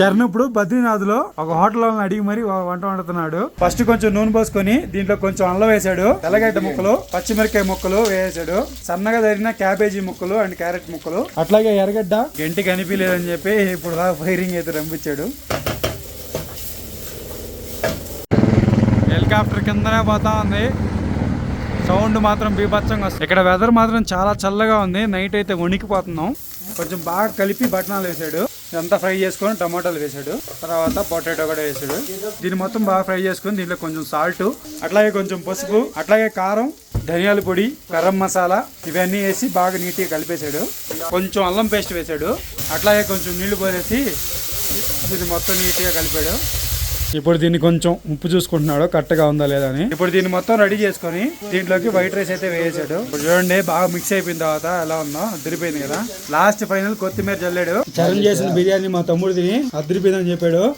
చరణ్ ఇప్పుడు బద్రీనాథ్లో ఒక హోటల్ వాళ్ళని అడిగి మరి వంట వండుతున్నాడు. ఫస్ట్ కొంచెం నూనె పోసుకొని దీంట్లో కొంచెం అల్లం వేసాడు. తెల్లగడ్డ ముక్కలు పచ్చిమిరకాయ ముక్కలు వేసాడు. సన్నగా తరిగిన క్యాబేజీ ముక్కలు అండ్ క్యారెట్ ముక్కలు. అట్లాగే ఎర్రగడ్డ గంటి కనిపించలేదని చెప్పి ఇప్పుడు దాకా ఫైరింగ్ అయితే రంపించాడు. హెలికాప్టర్ కిందనే పోతా ఉంది. సౌండ్ మాత్రం బీభత్సంగా వస్తుంది. ఇక్కడ వెదర్ మాత్రం చాలా చల్లగా ఉంది. నైట్ అయితే వణికిపోతున్నాం. కొంచెం బాగా కలిపి బట్టనాలు వేసాడు. ఇదంతా ఫ్రై చేసుకొని టమాటాలు వేసాడు. తర్వాత పొటాటో కూడా వేసాడు. దీన్ని మొత్తం బాగా ఫ్రై చేసుకొని దీంట్లో కొంచెం సాల్ట్ అట్లాగే కొంచెం పసుపు అట్లాగే కారం ధనియాల పొడి గరం మసాలా ఇవన్నీ వేసి బాగా నీట్గా కలిపేశాడు. కొంచెం అల్లం పేస్ట్ వేసాడు. అట్లాగే కొంచెం నీళ్ళు పోసేసి దీన్ని మొత్తం నీట్గా కలిపాడు. ఇప్పుడు దీన్ని కొంచెం ఉప్పు చూసుకుంటున్నాడు కరెక్ట్గా ఉందా లేదా అని. ఇప్పుడు దీన్ని మొత్తం రెడీ చేసుకొని దీంట్లోకి వైట్ రైస్ అయితే వేసాడు. ఇప్పుడు చూడండి బాగా మిక్స్ అయిపోయిన తర్వాత ఎలా ఉందో అదిరిపోయింది కదా. లాస్ట్ ఫైనల్ కొత్తిమీర చల్లాడు చరణ్ చేసిన బిర్యానీ మా తమ్ముడు తిని అదిరిపోయిందని చెప్పాడు.